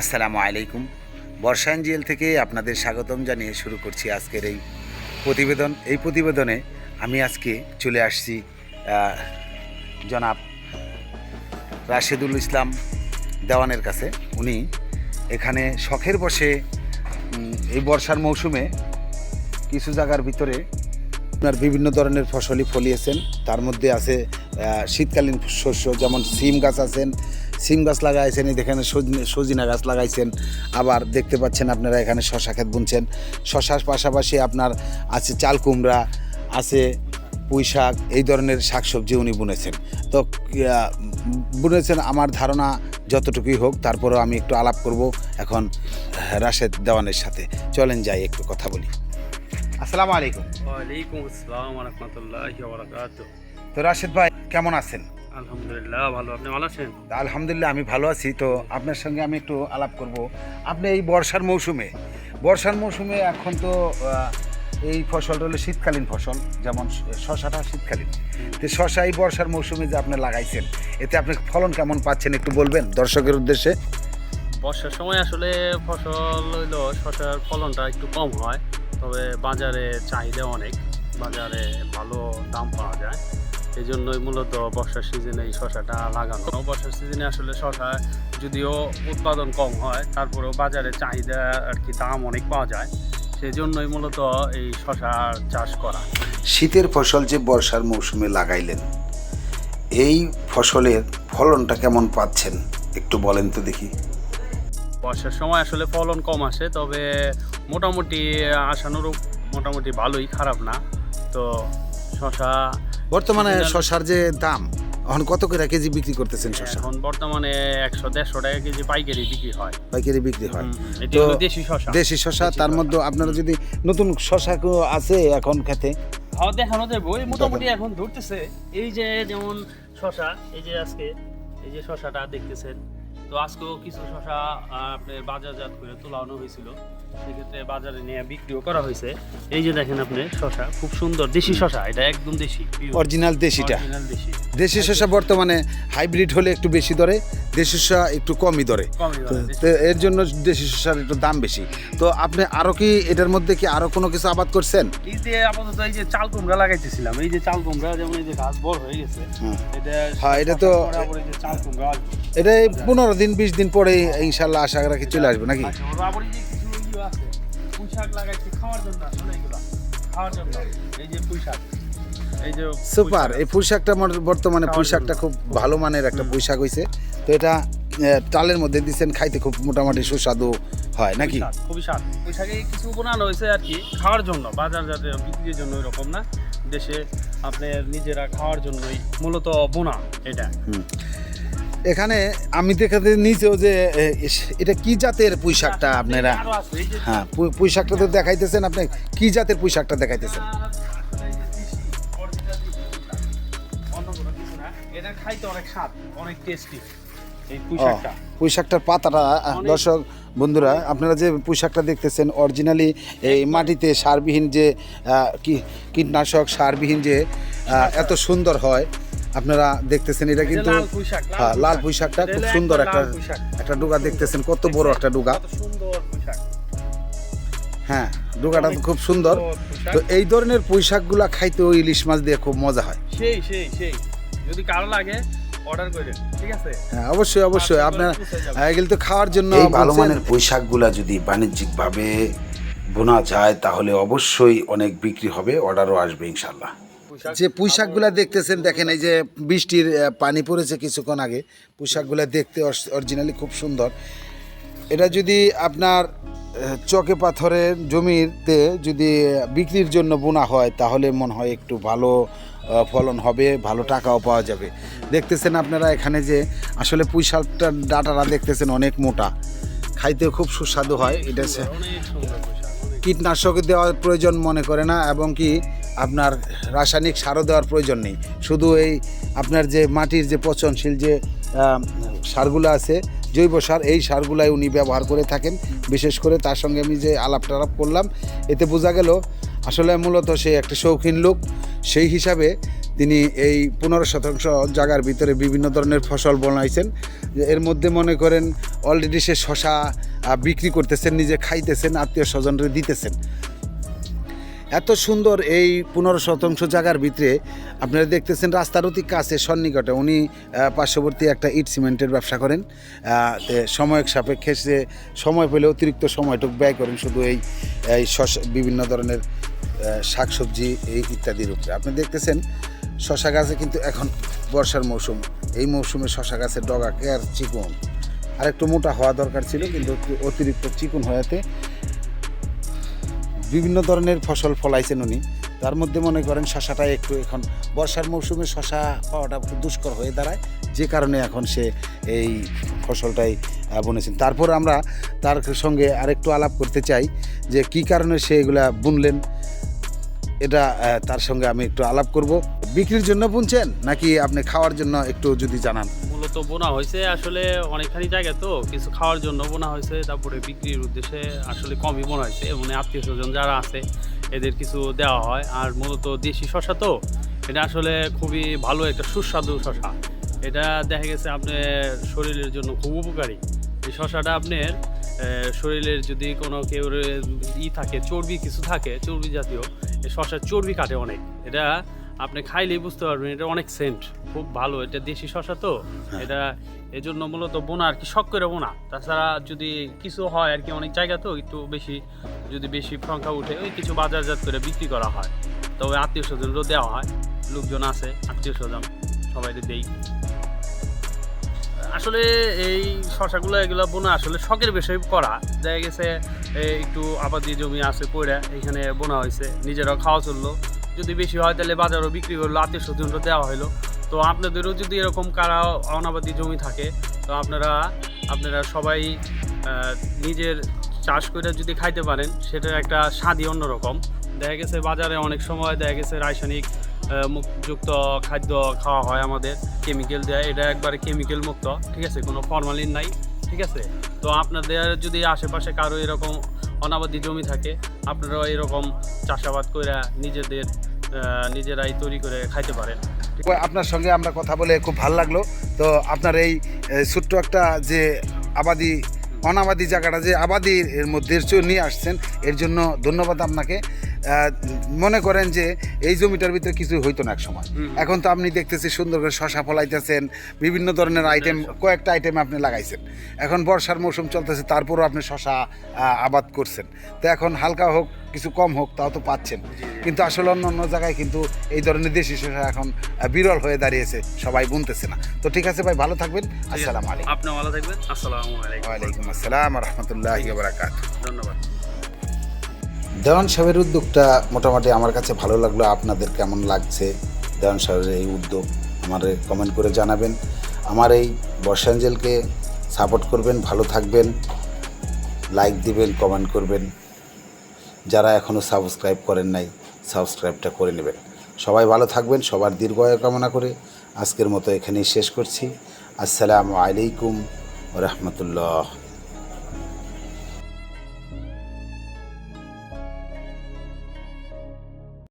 আসসালামু আলাইকুম। বর্ষায়ন জেল থেকে আপনাদের স্বাগতম জানিয়ে শুরু করছি আজকের এই প্রতিবেদন। এই প্রতিবেদনে আমি আজকে চলে আসছি জনাব রাশেদুল ইসলাম দেওয়ানের কাছে। উনি এখানে শখের বসে এই বর্ষার মৌসুমে কিছু জায়গার ভিতরে আপনার বিভিন্ন ধরনের ফসলই ফলিয়েছেন। তার মধ্যে আছে শীতকালীন শস্য যেমন সিম গাছ আছেন সিম গাছ লাগাইছেন এই দেখেন সজনে- গাছ লাগাইছেন। আবার দেখতে পাচ্ছেন আপনারা এখানে শশা ক্ষেত বুনছেন। শশার পাশাপাশি আপনার আছে চাল কুমড়া আছে পুঁই শাক এই ধরনের শাকসবজি উনি বুনেছেন। তো বুনেছেন আমার ধারণা যতটুকুই হোক তারপরেও আমি একটু আলাপ করব এখন রাশেদ দেওয়ানের সাথে। চলেন যাই একটু কথা বলি। আসসালামু আলাইকুম। ওয়ালাইকুম আসসালাম রহমতুল্লাহ তো রাশেদ ভাই কেমন আছেন? আলহামদুলিল্লাহ ভালো। আপনি ভালো আছেন? আলহামদুলিল্লাহ আমি ভালো আছি তো। আপনার সঙ্গে আমি একটু আলাপ করব। আপনি এই বর্ষার মৌসুমে বর্ষার মৌসুমে এখন তো এই ফসলটা হলো শীতকালীন ফসল যেমন শশাটা শীতকালীন। তো শশা এই বর্ষার মৌসুমে যে আপনি লাগাইছেন এতে আপনি ফলন কেমন পাচ্ছেন একটু বলবেন দর্শকের উদ্দেশ্যে? বর্ষার সময় আসলে ফসল হইল শসার ফলনটা একটু কম হয় তবে বাজারে চাহিদা অনেক। বাজারে ভালো দাম পাওয়া যায়। এই জন্যই মূলত বর্ষার সিজনে এই শশাটা লাগানো। বর্ষার সিজনে আসলে শশা যদিও উৎপাদন কম হয় তারপরেও বাজারে চাহিদা আর কি দাম অনেক পাওয়া যায় সেই জন্যই মূলত এই শসার চাষ করা। শীতের ফসল যে বর্ষার মৌসুমে লাগাইলেন এই ফসলের ফলনটা কেমন পাচ্ছেন? একটু বলেন তো দেখি। বর্ষার সময় আসলে ফলন কম আসে তবে মোটামুটি আশানুরূপ মোটামুটি ভালোই খারাপ না। তো শশা বর্তমানে শশার যে দাম এখন কত করে কেজি বিক্রি করতেছেন শশা? এখন বর্তমানে একশো দেড়শো টাকা কেজি পাইকারি বিক্রি হয়। পাইকারি বিক্রি হয়। তো দেশি শশা। দেশি শসা তার মধ্যে আপনারা যদি নতুন শসা আছে এখন খেতে? হ্যাঁ দেখানো যাবে। ওই মোটামুটি এখন ধরতেছে। এই যে যেমন শসা এই যে আজকে এই যে শসাটা দেখতেছেন তো আজকেও কিছু শশা আপনার বাজারজাত করে তোলানো হয়েছিল। সেক্ষেত্রে বাজারে নিয়ে বিক্রিও করা হয়েছে। এই যে দেখেন আপনি শশা খুব সুন্দর দেশি শশা এটা একদম দেশি অরিজিনাল দেশিটা। দেশি। দেশি শশা বর্তমানে হাইব্রিড হলে একটু বেশি দরে দেশি শশা একটু কমই দরে তো এর জন্য দেশি শশার একটু দাম বেশি। তো আপনি আরও কি এটার মধ্যে কি আরও কোনো কিছু আবাদ করছেন? এই যে আপাতত এই যে চাল কুমড়া লাগাইতেছিলাম এই যে চাল কুমড়া যেমন এই যে গাছ বড় হয়ে গেছে এটা হ্যাঁ, এটা তো- চাল কুমড়া। এটা পনেরো দিন বিশ দিন পরে ইনশাল্লাহ আশা রাখি চলে আসবে নাকি? আচ্ছা, সুপার এই পুঁইশাকটা বর্তমানে পুঁইশাকটা খুব ভালো মানের একটা পুঁইশাক হয়েছে তো এটা টালের মধ্যে দিচ্ছেন খাইতে খুব মোটামুটি সুস্বাদু হয় নাকি? খুবই স্বাদ পুঁই শাকে কিছু বানানো হয়েছে আর কি খাওয়ার জন্য বাজার যাতে বিক্রির জন্য এরকম না? দেশে আপনার নিজেরা খাওয়ার জন্যই মূলত বোনা এটা। এখানে আমি দেখাতে নিচেও যে এটা কি জাতের পুঁইশাকটা আপনারা? হ্যাঁ পুঁই- পুঁইশাকটা তো দেখাইতেছেন আপনি কি জাতের পুঁইশাকটা দেখাইতেছেন? পুঁইশাকটার পাতাটা দর্শক বন্ধুরা আপনারা যে পুঁইশাকটা দেখতেছেন অরিজিনালি এই মাটিতে সারবিহীন যে কি- কীটনাশক সারবিহীন যে এত সুন্দর হয় আপনারা দেখতেছেন এটা কিন্তু লাল পুঁই হ্যাঁ, লাল পুঁই শাকটা খুব সুন্দর একটা। একটা ডুগা দেখতেছেন কত বড় একটা ডুগা। হ্যাঁ ডুগাটা তো খুব সুন্দর। তো এই ধরনের পুঁই শাকগুলা খাইতেও ইলিশ মাছ দিয়ে খুব মজা হয়। সেই সেই সেই। যদি কারও লাগে অর্ডার করেন ঠিক আছে? হ্যাঁ অবশ্যই অবশ্যই। আপনার যাবে। এগুলো তো খাওয়ার জন্য এই ভালো। মানের পোশাকগুলা যদি বাণিজ্যিকভাবে বোনা যায় তাহলে অবশ্যই অনেক বিক্রি হবে অর্ডারও আসবে ইনশাল্লাহ যে পুঁইশাকগুলা দেখতেছেন দেখেন এই যে বৃষ্টির পানি পড়েছে কিছুক্ষণ আগে পুঁইশাকগুলা দেখতে অরিজিনালি খুব সুন্দর এটা যদি আপনার চকে পাথরের জমিতে যদি বিক্রির জন্য বোনা হয় তাহলে মনে হয় একটু ভালো ফলন হবে ভালো টাকাও পাওয়া যাবে দেখতেছেন আপনারা এখানে যে আসলে পুঁইশাকটার ডাটারা দেখতেছেন অনেক মোটা খাইতে খুব সুস্বাদু হয় এটা। কীটনাশক দেওয়ার প্রয়োজন মনে করে না এবং কি আপনার রাসায়নিক সারও দেওয়ার প্রয়োজন নেই। শুধু এই আপনার যে মাটির যে পচনশীল যে সারগুলো আছে, জৈব সার, এই সারগুলাই উনি ব্যবহার করে থাকেন। বিশেষ করে তার সঙ্গে আমি যে আলাপ টালাপ করলাম, এতে বোঝা গেল আসলে মূলত সে একটা শৌখিন লোক। সেই হিসাবে তিনি এই পনেরো শতাংশ জায়গার ভিতরে বিভিন্ন ধরনের ফসল বনাইছেন। এর মধ্যে মনে করেন অলরেডি সে শশা বিক্রি করতেছেন, নিজে খাইতেছেন, আত্মীয় স্বজনরে দিতেছেন। এত সুন্দর এই পনেরো শতাংশ জায়গার ভিতরে আপনারা দেখতেছেন রাস্তার অতি কাছে, সন্নিকটে। উনি পার্শ্ববর্তী একটা ইট সিমেন্টের ব্যবসা করেন। সময়ের সাপেক্ষে সে সময় পেলে অতিরিক্ত সময়টুকু ব্যয় করেন শুধু এই এই বিভিন্ন ধরনের শাকসবজি, এই ইত্যাদির উপরে। আপনি দেখতেছেন শশা গাছে কিন্তু এখন বর্ষার মৌসুম। এই মৌসুমে শশা গাছের ডগা, কেয়ার, চিকন। আর একটু মোটা হওয়া দরকার ছিল, কিন্তু অতিরিক্ত চিকন হওয়াতে বিভিন্ন ধরনের ফসল ফলাইছেন উনি। তার মধ্যে মনে করেন শশাটা একটু এখন, বর্ষার মৌসুমে শশা পাওয়াটা খুব দুষ্কর হয়ে দাঁড়ায়, যে কারণে এখন সে এই ফসলটাই বুনেছেন। তারপর আমরা তার সঙ্গে আরেকটু আলাপ করতে চাই, যে কি কারণে সে এগুলা বুনলেন? এটা তার সঙ্গে আমি একটু আলাপ করব। বিক্রির জন্য বুনছেন? নাকি আপনি খাওয়ার জন্য একটু যদি জানান? মূলত বোনা হয়েছে আসলে অনেকখানি জায়গা তো, কিছু খাওয়ার জন্য বোনা হয়েছে, তারপরে বিক্রির উদ্দেশ্যে আসলে কমই বোনা হয়েছে, এবং আত্মীয় স্বজন যারা আছে, এদের কিছু দেওয়া হয়, আর মূলত দেশি শশা তো, এটা আসলে খুবই ভালো একটা সুস্বাদু শশা এটা দেখা গেছে আপনার শরীরের জন্য খুব উপকারী। এই শশাটা আপনার শরীরের যদি কোনো কেউ ই থাকে, চর্বি কিছু থাকে, চর্বি জাতীয় এই শশার চর্বি কাটে অনেক। এটা আপনি খাইলেই বুঝতে পারবেন এটা অনেক সেন্ট খুব ভালো এটা দেশি শশা তো এটা এই জন্য মূলত বোনা আর কি শখ করে বোনা। তাছাড়া যদি কিছু হয় আর কি অনেক জায়গা তো একটু বেশি যদি বেশি সংখ্যা উঠে ওই কিছু বাজারজাত করে বিক্রি করা হয়। তবে আত্মীয় স্বজনরও দেওয়া হয় লোকজন আছে আত্মীয় স্বজন সবাই দেই। আসলে এই শশাগুলো এগুলো বোনা আসলে শখের বিষয় করা। দেখা গেছে একটু আবাদি জমি আছে কইরা এখানে বোনা হয়েছে নিজেরাও খাওয়া চলল। যদি বেশি হয় তাহলে বাজারও বিক্রি করল আত্মীয় স্বজনরা দেওয়া হলো। তো আপনাদেরও যদি এরকম কারা অনাবাদি জমি থাকে তো আপনারা আপনারা সবাই নিজের চাষ করে যদি খাইতে পারেন সেটার একটা স্বাদই অন্যরকম। দেখা গেছে বাজারে অনেক সময় দেখা গেছে রাসায়নিক আহ, মুক- যুক্ত খাদ্য খাওয়া হয় আমাদের কেমিক্যাল দেয় এটা একবারে কেমিক্যাল মুক্ত ঠিক আছে? কোনো ফরমালিন নাই। ঠিক আছে? তো আপনাদের যদি আশেপাশে কারও এরকম অনাবাদি জমি থাকে, আপনারাও এরকম চাষাবাদ করে নিজেদের নিজেরাই তৈরি করে খাইতে পারেন। আপনার সঙ্গে আমরা কথা বলে খুব ভালো লাগল। তো আপনার এই ছোট্ট একটা যে আবাদি, অনাবাদি জায়গাটা যে আবাদির মধ্যে নিয়ে আসছেন, এর জন্য ধন্যবাদ আপনাকে। মনে করেন যে এই জমিটার ভিতরে কিছু হইতো না এক সময়। এখন তো আপনি দেখতেছি সুন্দর করে শশা ফলাইতেছেন বিভিন্ন ধরনের আইটেম কয়েকটা আইটেম আপনি লাগাইছেন। এখন বর্ষার মৌসুম চলতেছে তারপরও আপনি শশা আবাদ করছেন। তো এখন হালকা হোক কিছু কম হোক তাও তো পাচ্ছেন। কিন্তু আসলে অন্য অন্য জায়গায় কিন্তু এই ধরনের দেশি শশা এখন বিরল হয়ে দাঁড়িয়েছে সবাই বুনতেছে না। তো ঠিক আছে ভাই ভালো থাকবেন। আসসালামু আলাইকুম। আপনি ভালো থাকবেন। আসসালামু আলাইকুম। ওয়ালাইকুম আসসালাম রহমতুল্লাহ বারাকাত ধন্যবাদ। দেওয়ান সাহেবের উদ্যোগটা মোটামুটি আমার কাছে ভালো লাগল। আপনাদের কেমন লাগছে? দেওয়ান সাহেবের এই উদ্যোগ আমার কমেন্ট করে জানাবেন। আমার এই বর্ষাঞ্জেলকে সাপোর্ট করবেন, ভালো থাকবেন। লাইক দিবেন কমেন্ট করবেন। যারা এখনও সাবস্ক্রাইব করেন নাই সাবস্ক্রাইবটা করে নেবেন। সবাই ভালো থাকবেন, সবার দীর্ঘায়ু কামনা করে আজকের মতো এখানেই শেষ করছি। আসসালামু আলাইকুম রহমতুল্লাহ।